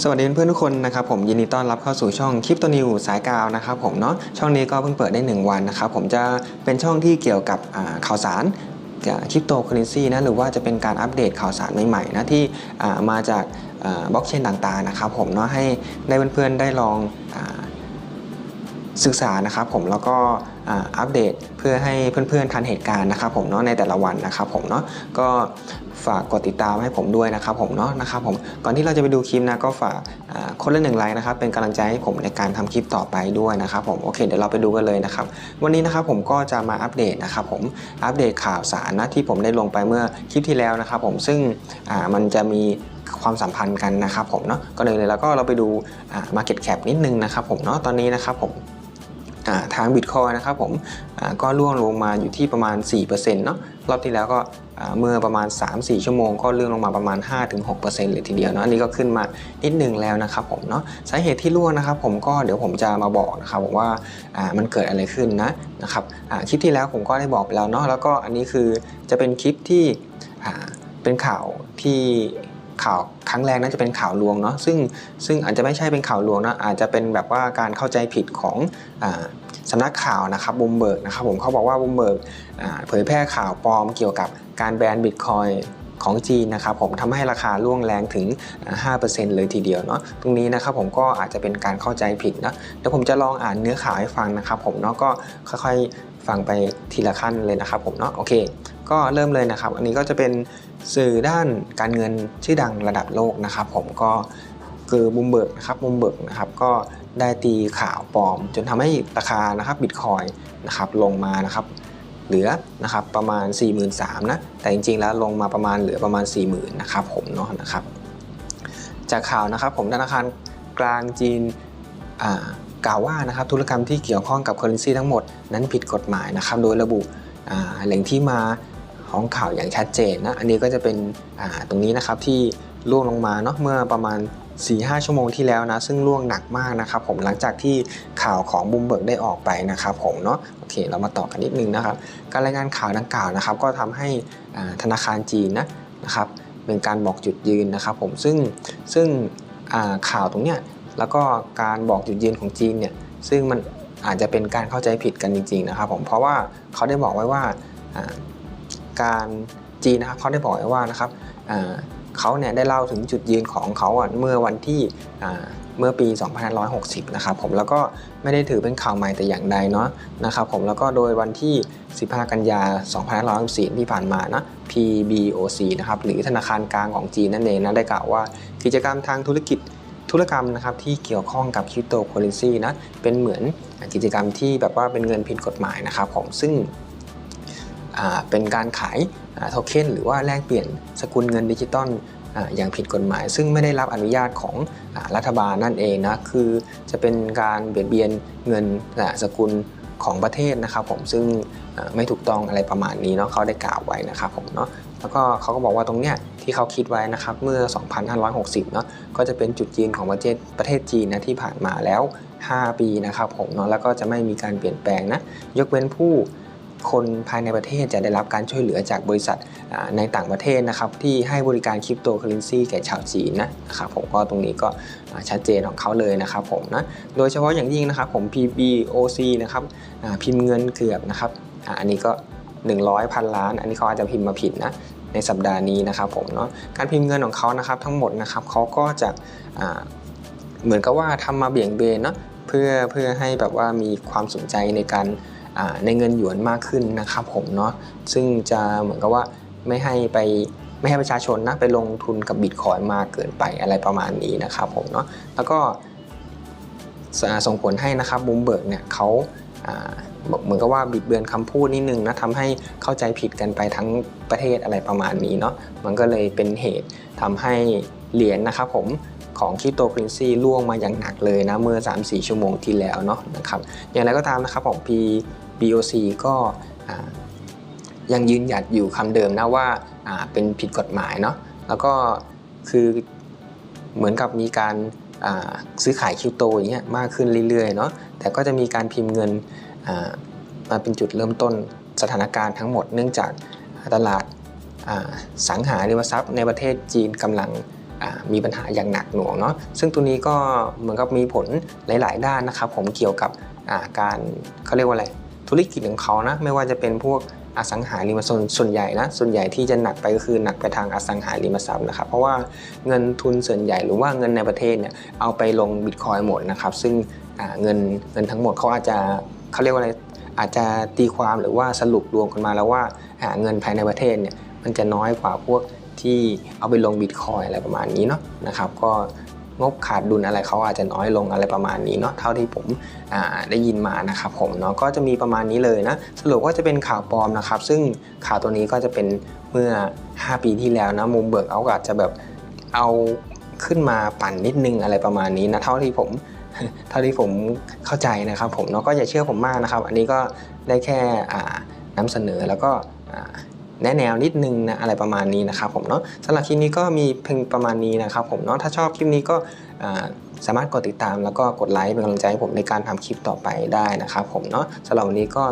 สวัสดีเพื่อนทุกคนนะครับผมยินดีต้อนรับเข้าสู่ช่องคลิปตัวนิวสายกาวนะครับผมเนาะช่องนี้ก็เพิ่งเปิดได้ 1 วันนะครับผมจะเป็นช่องที่เกี่ยวกับข่าวสารคริปโตเคอเรนซีนะหรือว่าจะเป็นการอัปเดตข่าวสารใหม่ๆนะที่มาจากบล็อกเชนต่างๆนะครับผมเนาะให้ได้เพื่อนๆได้ลอง ศึกษานะครับผมแล้วก็อัปเดตเพื่อให้เพื่อนๆทันเหตุการณ์นะครับผมเนาะในแต่ละวันนะครับผมเนาะก็ฝากกดติดตามให้ผมด้วยนะครับผมเนาะนะครับผมก่อนที่เราจะไปดูคลิปนะก็ฝากคนละหนึ่งไลค์นะครับเป็นกำลังใจให้ผมในการทำคลิปต่อไปด้วยนะครับผมโอเคเดี๋ยวเราไปดูกันเลยนะครับวันนี้นะครับผมก็จะมาอัปเดตนะครับผมอัปเดตข่าวสารนะที่ผมได้ลงไปเมื่อคลิปที่แล้วนะครับผมซึ่งมันจะมีความสัมพันธ์กันนะครับผมเนาะก็เลยแล้วก็เราไปดูอ่า market cap นิดนึงนะครับผมเนาะตอนนี้นะครับผม ทาง Bitcoin นะครับผมก็ร่วงลงมาอยู่ที่ประมาณ 4%เนาะรอบที่แล้วก็เมื่อประมาณ 3-4 ชั่วโมง ก็เลื่อนลงมาประมาณ 5-6%เลยทีเดียวเนาะอันนี้ก็ขึ้นมานิดนึงแล้วนะครับผมเนาะสาเหตุที่ร่วงนะครับผมก็เดี๋ยวผมจะมาบอกนะครับว่ามันเกิดอะไรขึ้นนะนะครับคลิปที่แล้วผมก็ได้บอกไปแล้วเนาะแล้วก็อันนี้คือจะเป็นคลิปที่เป็นข่าวที่ ข่าวครั้งแรกน่าจะเป็นข่าวลวงเนาะซึ่งซึ่งอาจจะไม่ใช่เป็นข่าวลวงนะอาจจะเป็นแบบว่าการเข้าใจผิดของอสำนักข่าวนะครับบูมเบิร์กนะครับผมเขาบอกว่าบูมเบิร์กเผยแพร่ข่าวปลอมเกี่ยวกับการแบนบิตคอย ของจีนนะครับผมทำให้ราคาร่วงแรงถึง 5%เลยทีเดียวเนาะตรงนี้นะครับผมก็อาจจะเป็นการเข้าใจผิดนะเดี๋ยวผมจะลองอ่านเนื้อข่าวให้ฟังนะครับผมเนาะก็ค่อยๆฟังไปทีละขั้นเลยนะครับผมเนาะโอเค ก็เริ่มเลยนะครับ อันนี้ก็จะเป็นสื่อด้านการเงินชื่อดังระดับโลกนะครับผมก็คือบุมเบิร์กนะครับบุมเบิร์กนะครับก็ได้ตีข่าวปลอม จนทำให้ราคานะครับบิตคอยนะครับลงมานะครับ เหลือนะครับประมาณ 43,000นะแต่จริงๆแล้วลงมาประมาณเหลือประมาณ 40,000นะครับผมเนาะนะครับจากข่าวนะครับผมธนาคารกลางจีนอ่ากล่าวว่านะครับธุรกรรมที่เกี่ยวข้องกับ Currency ทั้งหมดนั้นผิดกฎหมายนะครับโดยระบุแหล่งที่มาของข่าวอย่างชัดเจนนะอันนี้ก็จะเป็นตรงนี้นะครับที่ล่วงลงมาเนาะเมื่อประมาณ 4-5 ชั่วโมงที่แล้วนะ ซึ่งล่วงหนักมากนะครับผมหลังจากที่ข่าวของบูมเบิร์กได้ออกไปนะครับผมเนาะโอเค เรามาต่อกันนิดนึงนะครับ การรายงานข่าวดังกล่าวนะครับ ก็ทำให้ธนาคารจีนนะนะครับเป็นการบอกจุดยืนนะครับผมซึ่งซึ่งข่าวตรงเนี้ยแล้วก็การบอกจุดยืนของจีนเนี่ยซึ่งมันอาจจะเป็นการเข้าใจผิดกันจริงๆนะครับผมเพราะว่าเขาได้บอกไว้ว่าการจีนนะครับเขาได้บอกไว้ว่านะครับ เขาเนี่ยได้เล่าถึงจุดยืนของเขาอะเมื่อวันที่เมื่อปี 2560 นะครับผมแล้วก็ไม่ได้ถือเป็นข่าวใหม่แต่อย่างใดเนาะนะครับผมแล้วก็โดยวันที่ 15 กันยา 2564 ที่ผ่านมานะ PBOC นะครับหรือธนาคารกลางของจีนนั่นเองนะได้กล่าวว่ากิจกรรมทางธุรกิจธุรกรรมนะครับที่เกี่ยวข้องกับคริปโตเคอเรนซีนะเป็นเหมือนกิจกรรมที่แบบว่าเป็นเงินผิดกฎหมายนะครับผมซึ่ง เป็นการขายโทเค็นหรือว่าแลกเปลี่ยนสกุลเงินดิจิตอลอย่างผิดกฎหมาย ซึ่งไม่ได้รับอนุญาตของอรัฐบาลนั่นเองนะคือจะเป็นการเบียดเบียนเงินสกุลของประเทศนะครับผมซึ่งไม่ถูกต้องอะไรประมาณนี้เนาะเขาได้กล่าวไว้นะครับผมเนาะแล้วก็เขาก็บอกว่าตรงเนี้ยที่เขาคิดไว้นะครับเมื่อ 2560 เนาะก็จะเป็นจุดยืนของประเทศประเทศจีนนะที่ผ่านมาแล้ว 5 ปีนะครับผมเนาะแล้วก็จะไม่มีการเปลี่ยนแปลงนะยกเว้นผู้ คนภายในประเทศจะได้รับการช่วยเหลือจากบริษัทในต่างประเทศนะครับที่ให้บริการคริปโตเคอเรนซีแก่ชาวจีนนะครับผมก็ตรงนี้ก็ชัดเจนของเขาเลยนะครับผมนะโดยเฉพาะอย่างยิ่งนะครับผม PBOC นะครับพิมพ์เงินเกือบนะครับอันนี้ก็ 100พันล้าน อันนี้เขาอาจจะพิมพ์มาผิดนะในสัปดาห์นี้นะครับผมเนาะการพิมพ์เงินของเขานะครับทั้งหมดนะครับเขาก็จะเหมือนกับว่าทำมาเบี่ยงเบนเนาะเพื่อเพื่อให้แบบว่ามีความสนใจในการ ในเงินหยวนมากขึ้นนะครับผมเนาะซึ่งจะเหมือนกับว่าไม่ให้ไปไม่ให้ประชาชนนะไปลงทุนกับบิตคอยมากเกินไปอะไรประมาณนี้นะครับผมเนาะแล้วก็ส่งผลให้นะครับบูมเบิร์กเนี่ยเขาอ่าเหมือนกับว่าบิดเบือนคำพูดนิดนึงนะทำให้เข้าใจผิดกันไปทั้งประเทศอะไรประมาณนี้เนาะมันก็เลยเป็นเหตุทำให้เหรียญนะครับผม ของคริปโตเคอเรนซีล่วงมาอย่างหนักเลยนะเมื่อ 3-4 ชั่วโมงที่แล้วเนาะนะครับอย่างไรก็ตามนะครับของ PBOC ก็ยังยืนหยัดอยู่คำเดิมนะว่าเป็นผิดกฎหมายเนาะแล้วก็คือเหมือนกับมีการาซื้อขายคริปโตอย่างเงี้ยมากขึ้นเรื่อยๆเนาะแต่ก็จะมีการพิมพ์เงินมาเป็นจุดเริ่มต้นสถานการณ์ทั้งหมด เนื่องจากตลาดาสังหาริมทรัพย์ในประเทศจีนกำลัง มีปัญหาอย่างหนักหน่วงเนาะซึ่งตัวนี้ก็เหมือนกับมีผลหลาย ๆ ด้านนะครับ ผมเกี่ยวกับการเขาเรียกว่าอะไรธุรกิจของเขานะไม่ว่าจะเป็นพวกอสังหาริมทรัพย์ส่วนใหญ่นะส่วนใหญ่ที่จะหนักไปก็คือหนักไปทางอสังหาริมทรัพย์นะครับเพราะว่าเงินทุนส่วนใหญ่หรือว่าเงินในประเทศเนี่ยเอาไปลงบิตคอยหมดนะครับซึ่งเงินเงินทั้งหมดเขาอาจจะเขาเรียกว่าอะไรอาจจะตีความหรือว่าสรุปรวมกันมาแล้วว่าเงินภายในประเทศเนี่ยมันจะน้อยกว่าพวก ที่เอาไปลงบิตคอยอะไรประมาณนี้เนาะนะครับก็งบขาดดุลอะไรเขาอาจจะน้อยลงอะไรประมาณนี้เนาะเท่าที่ผมได้ยินมานะครับผมเนาะก็จะมีประมาณนี้เลยนะสรุปว่าจะเป็นข่าวปลอมนะครับ ซึ่งข่าวตัวนี้ก็จะเป็นเมื่อ 5 ปีที่แล้วนะมุมเบิร์กเอาอาจจะแบบเอาขึ้นมาปั่นนิดนึงอะไรประมาณนี้นะเท่าที่ผมเท่าที่ผมเข้าใจนะครับผมเนาะก็อย่าเชื่อผมมากนะครับ อันนี้ก็ได้แค่อ่านำเสนอแล้วก็ แนะแนวนิดนึงนะอะไรประมาณนี้นะครับผมเนาะสำหรับคลิปนี้ก็มีเพียงประมาณนี้นะครับผมเนาะถ้าชอบคลิปนี้ก็สามารถกดติดตามแล้วก็กดไลค์เป็นกำลังใจให้ผมในการทำคลิปต่อไปได้นะครับผมเนาะสำหรับวันนี้ก็